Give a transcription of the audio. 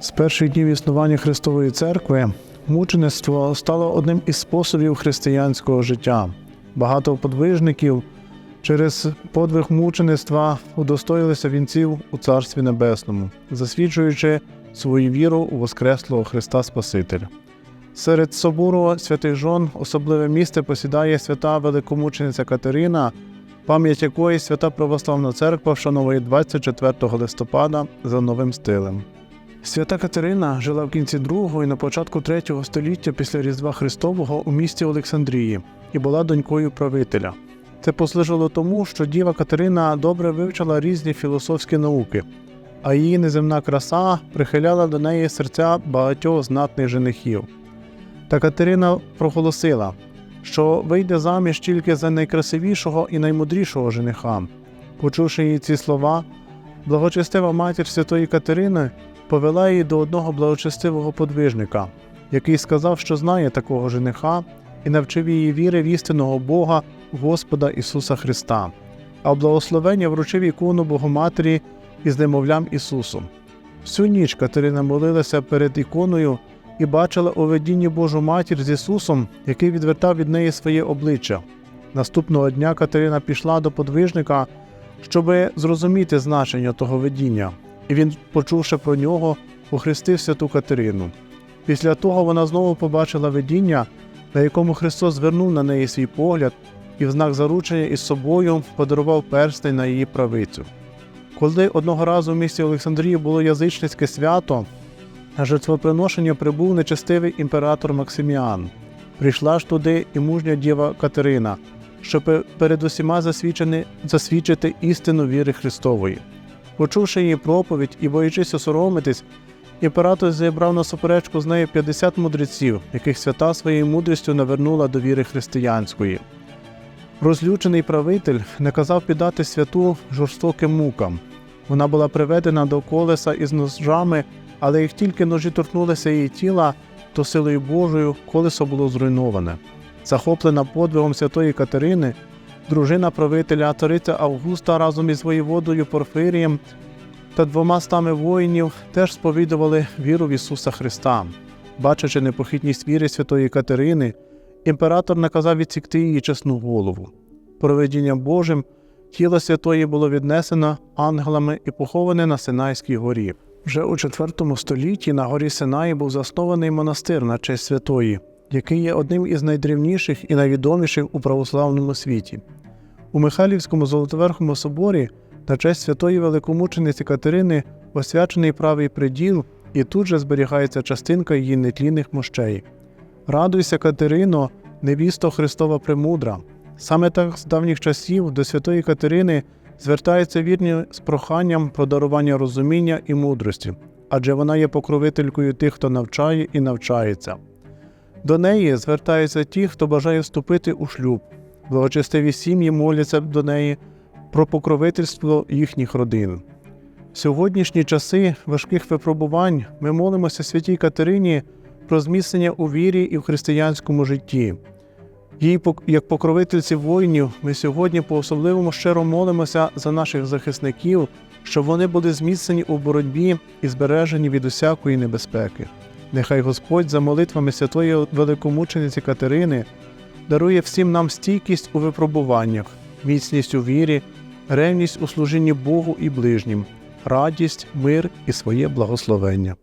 З перших днів існування Христової церкви мучеництво стало одним із способів християнського життя. Багато подвижників через подвиг мучеництва удостоїлися вінців у Царстві Небесному, засвідчуючи свою віру у Воскреслого Христа Спасителя. Серед собору святих жон особливе місце посідає свята великомучениця Катерина, пам'ять якої свята Православна Церква вшановує 24 листопада за новим стилем. Свята Катерина жила в кінці другого і на початку третього століття після Різдва Христового у місті Олександрії і була донькою правителя. Це послужило тому, що діва Катерина добре вивчила різні філософські науки, а її неземна краса прихиляла до неї серця багатьох знатних женихів. Та Катерина проголосила, що вийде заміж тільки за найкрасивішого і наймудрішого жениха. Почувши її ці слова, благочестива матір святої Катерини повела її до одного благочестивого подвижника, який сказав, що знає такого жениха, і навчив її віри в істинного Бога, Господа Ісуса Христа, а благословення вручив ікону Богоматері із немовлям Ісусом. Всю ніч Катерина молилася перед іконою і бачила у видінні Божу матір з Ісусом, який відвертав від неї своє обличчя. Наступного дня Катерина пішла до подвижника, щоби зрозуміти значення того видіння і він, почувши про нього, охрестив святу Катерину. Після того вона знову побачила видіння, на якому Христос звернув на неї свій погляд і в знак заручення із собою подарував перстень на її правицю. Коли одного разу в місті Олександрії було язичницьке свято, на жертвоприношення прибув нечестивий імператор Максиміан. Прийшла ж туди і мужня діва Катерина, щоб перед усіма засвідчити істину віри Христової. Почувши її проповідь і боячись осоромитись, імператор зібрав на суперечку з нею 50 мудреців, яких свята своєю мудрістю навернула до віри християнської. Розлючений правитель наказав піддати святу жорстоким мукам. Вона була приведена до колеса із ножами, але як тільки ножі торкнулися її тіла, то силою Божою колесо було зруйноване. Захоплена подвигом святої Катерини, дружина правителя цариця Августа разом із воєводою Порфирієм та двома стами воїнів теж сповідували віру в Ісуса Христа. Бачачи непохитність віри святої Катерини, імператор наказав відсікти її чесну голову. Проведінням Божим тіло святої було віднесено ангелами і поховане на Синайській горі. Вже у IV столітті на горі Синаї був заснований монастир на честь святої, який є одним із найдревніших і найвідоміших у православному світі. У Михайлівському Золотоверхому соборі на честь святої великомучениці Катерини освячений правий приділ, і тут же зберігається частинка її нетлінних мощей. Радуйся, Катерино, невісто Христова Премудра. Саме так з давніх часів до святої Катерини звертаються вірні з проханням про дарування розуміння і мудрості, адже вона є покровителькою тих, хто навчає і навчається. До неї звертаються ті, хто бажає вступити у шлюб. Благочестиві сім'ї моляться до неї про покровительство їхніх родин. В сьогоднішні часи важких випробувань ми молимося святій Катерині про зміцнення у вірі і в християнському житті. Їй, як покровительці воїнів, ми сьогодні по-особливому щиро молимося за наших захисників, щоб вони були зміцнені у боротьбі і збережені від усякої небезпеки. Нехай Господь за молитвами святої великомучениці Катерини дарує всім нам стійкість у випробуваннях, міцність у вірі, ревність у служінні Богу і ближнім, радість, мир і своє благословення.